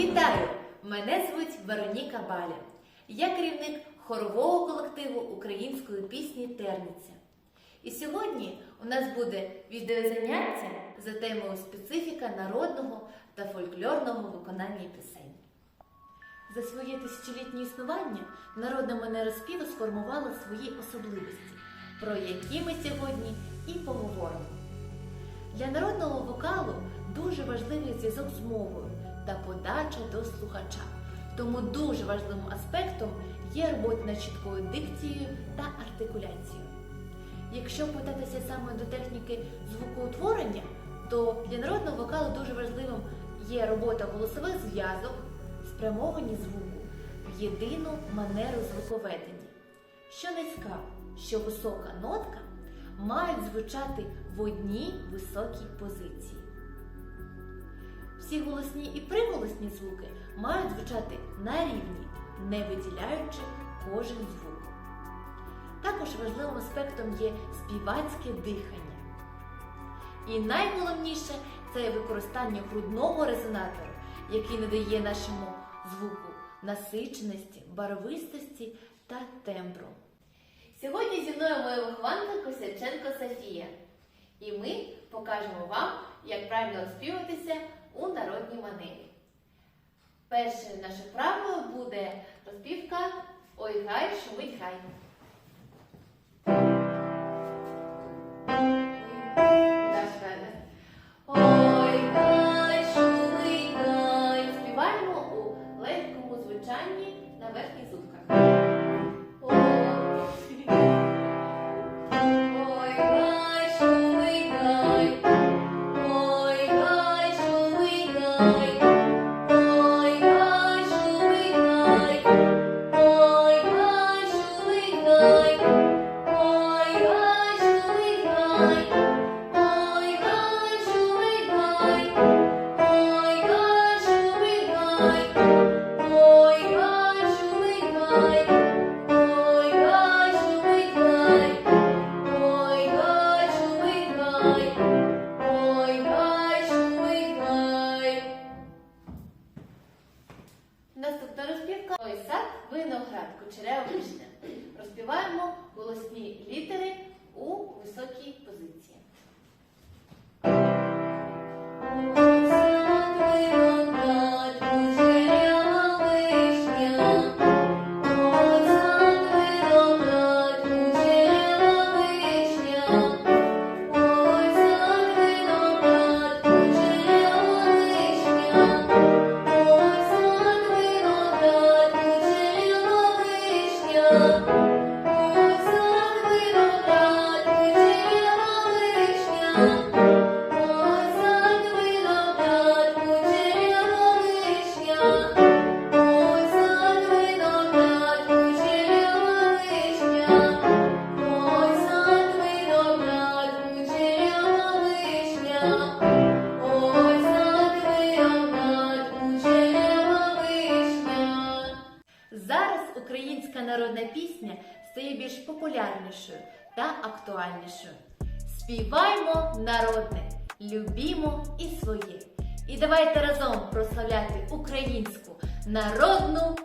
Вітаю! Мене звуть Вероніка Баля. Я керівник хорового колективу української пісні Терниця. І сьогодні у нас буде відеозаняття за темою специфіка народного та фольклорного виконання пісень. За своє тисячолітнє існування народна манера співу сформувала свої особливості, про які ми сьогодні і поговоримо. Для народного вокалу дуже важливий зв'язок з мовою та подача до слухача. Тому дуже важливим аспектом є робота над чіткою дикцією та артикуляцією. Якщо питатися саме до техніки звукоутворення, то для народного вокалу дуже важливим є робота голосових зв'язок, спрямовані звуку в єдину манеру звуковедення. Що низька, що висока нотка мають звучати в одній високій позиції. Всі голосні і приголосні звуки мають звучати на рівні, не виділяючи кожен звук. Також важливим аспектом є співацьке дихання. І найголовніше це використання грудного резонатора, який надає нашому звуку насиченості, барвистості та тембру. Сьогодні зі мною моя вихованка Косяченко Софія. І ми покажемо вам, як правильно розпіватися у народній манері. Першою нашою правилою буде розпівка Ой гай, шумить гай. Ой гай, шумить гай. У легкому звучанні на верхніх зубках. Сад, виноград, кучерява вишня. Розпіваємо голосні літери у високій позиції. Українська народна пісня стає більш популярнішою та актуальнішою. Співаймо народне, любімо і своє. І давайте разом прославляти українську народну